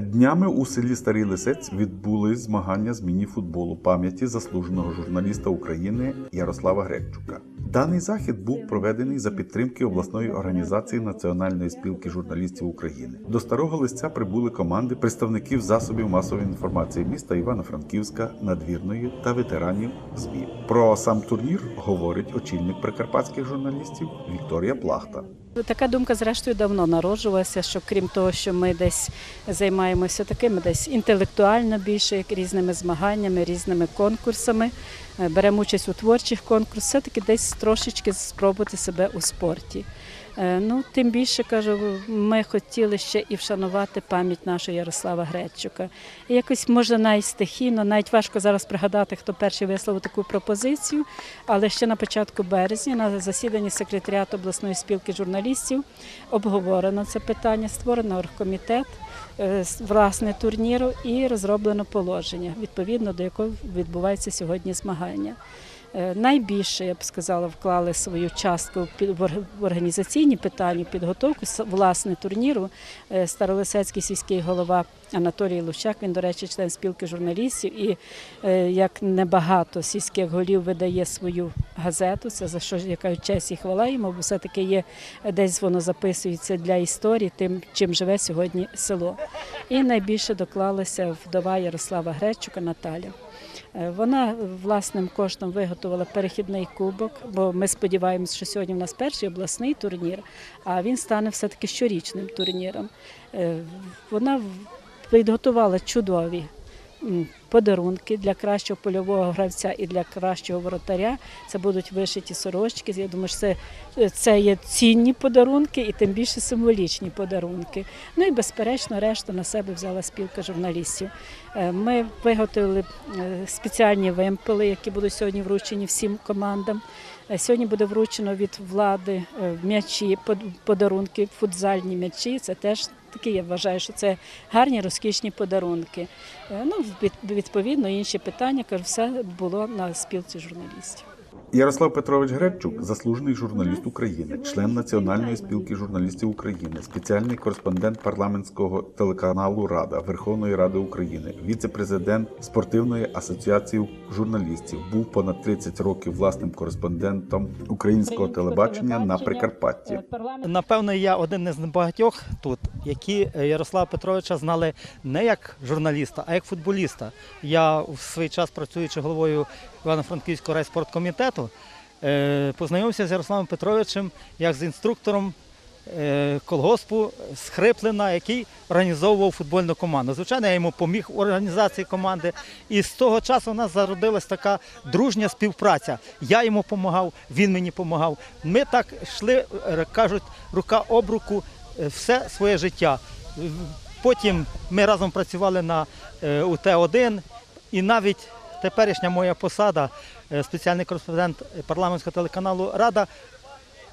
Днями у селі Старий Лисець відбулись змагання з міні-футболу пам'яті заслуженого журналіста України Ярослава Грекчука. Даний захід був проведений за підтримки обласної організації Національної спілки журналістів України. До старого лисця прибули команди представників засобів масової інформації міста Івано-Франківська, надвірної та ветеранів ЗМІ. Про сам турнір говорить очільник прикарпатських журналістів Вікторія Плахта. Така думка, зрештою, давно народжувалася, що крім того, що ми десь займаємося такими десь інтелектуально більше, як різними змаганнями, різними конкурсами, е, беремо участь у творчих конкурсах, все-таки десь трошечки спробувати себе у спорті. Е, Ну, тим більше кажу, ми хотіли ще і вшанувати пам'ять нашого Ярослава Гречука. І якось може навіть стихійно, навіть важко зараз пригадати, хто перший висловив таку пропозицію. Але ще на початку березня на засіданні секретаріату обласної спілки журналістів обговорено це питання, створено оргкомітет, е, власне турніру і розроблено положення, відповідно до якого відбуваються сьогодні змагання. Е, Найбільше, я б сказала, вклали свою частку в організаційні питання, в підготовку власне турніру. е, Старолисецький сільський голова Анатолій Лущак, він, до речі, член спілки журналістів, і е, як небагато сільських голів видає свою газету. Це за що я кажу, честь і хвала йому, бо все-таки є е, десь воно записується для історії, тим, чим живе сьогодні село. І найбільше доклалася вдова Ярослава Гречука Наталя. Е, Вона власним коштом виготовила перехідний кубок, бо ми сподіваємося, що сьогодні в нас перший обласний турнір, а він стане все-таки щорічним турніром. Е, Вона підготувала чудові подарунки для кращого польового гравця і для кращого воротаря. Це будуть вишиті сорочки. Я думаю, що це, це є цінні подарунки і тим більше символічні подарунки. Ну і безперечно, решту на себе взяла спілка журналістів. Е, Ми виготовили е, спеціальні вимпели, які будуть сьогодні вручені всім командам. Е, Сьогодні буде вручено від влади е, м'ячі, подарунки, футзальні м'ячі. Це теж такі, я вважаю, що це гарні, розкішні подарунки. Е, Ну, відповідно, інші питання, кажу, все було на спілці журналістів. Ярослав Петрович Гребчук, заслужений журналіст України, член Національної спілки журналістів України, спеціальний кореспондент парламентського телеканалу Рада Верховної Ради України, віце-президент спортивної асоціації журналістів, був понад 30 років власним кореспондентом українського телебачення на Прикарпатті. Напевно, я один із небагатьох тут, які е, Ярослава Петровича знали не як журналіста, а як футболіста. Я в свій час, працюючи головою Івано-Франківського райспорткомітету, е, познайомився з Ярославом Петровичем як з інструктором е, колгоспу з Хриплина, який організовував футбольну команду. Звичайно, я йому поміг у організації команди. І з того часу у нас зародилась така дружня співпраця. Я йому допомагав, він мені допомагав. Ми так йшли, е, кажуть, рука об руку все своє життя. Потім ми разом працювали на е, УТ-1 і навіть теперішня моя посада, е, спеціальний кореспондент парламентського телеканалу Рада,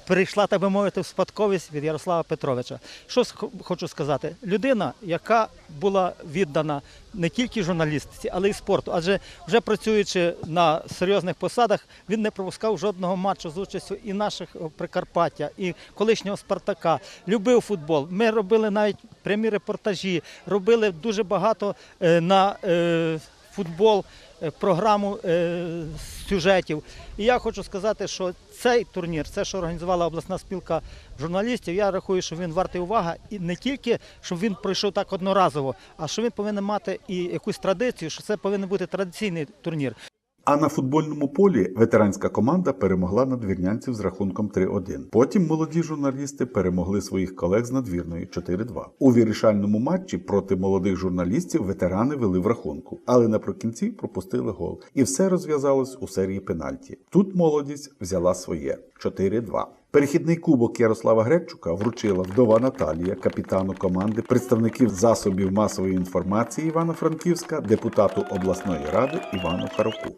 перейшла, так би мовити, в спадковість від Ярослава Петровича. Що хочу сказати? Людина, яка була віддана не тільки журналістиці, але й спорту. Адже вже працюючи на серйозних посадах, він не пропускав жодного матчу з участю і наших Прикарпаття, і колишнього Спартака. Любив футбол. Ми робили навіть прямі репортажі, робили дуже багато е, на е, футбол е, програму е, сюжетів. І я хочу сказати, що цей турнір, це, що організувала обласна спілка журналістів, я рахую, що він вартий уваги. І не тільки, щоб він пройшов так одноразово, а що він повинен мати і якусь традицію, що це повинен бути традиційний турнір. А на футбольному полі ветеранська команда перемогла надвірнянців з рахунком 3-1. Потім молоді журналісти перемогли своїх колег з надвірної 4-2. У вирішальному матчі проти молодих журналістів ветерани вели в рахунку, але наприкінці пропустили гол. І все розв'язалось у серії пенальті. Тут молодість взяла своє 4-2. Перехідний кубок Ярослава Гребчука вручила вдова Наталія, капітану команди, представників засобів масової інформації Івано-Франківська, депутату обласної ради Івану Хароку.